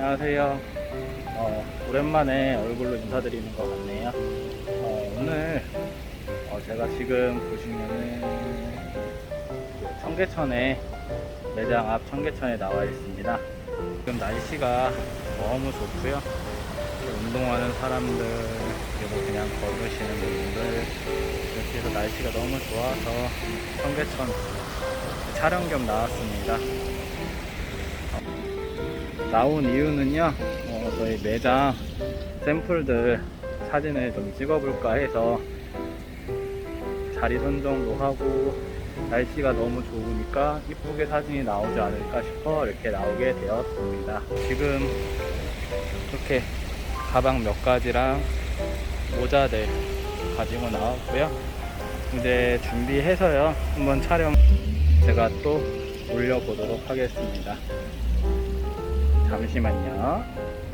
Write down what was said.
안녕하세요. 어, 오랜만에 얼굴로 인사드리는 것 같네요. 어, 오늘 어, 제가 지금 보시면은 그 청계천에 매장 앞 청계천에 나와 있습니다. 지금 날씨가 너무 좋고요. 운동하는 사람들 그리고 그냥 걸으시는 분들 이렇게 해서 날씨가 너무 좋아서 청계천 촬영 겸 나왔습니다. 나온 이유는요, 어, 저희 매장 샘플들 사진을 좀 찍어볼까 해서 자리 선정도 하고 날씨가 너무 좋으니까 이쁘게 사진이 나오지 않을까 싶어 이렇게 나오게 되었습니다. 지금 이렇게 가방 몇 가지랑 모자들 가지고 나왔고요. 이제 준비해서요. 한번 촬영 제가 또 올려보도록 하겠습니다. 잠시만요.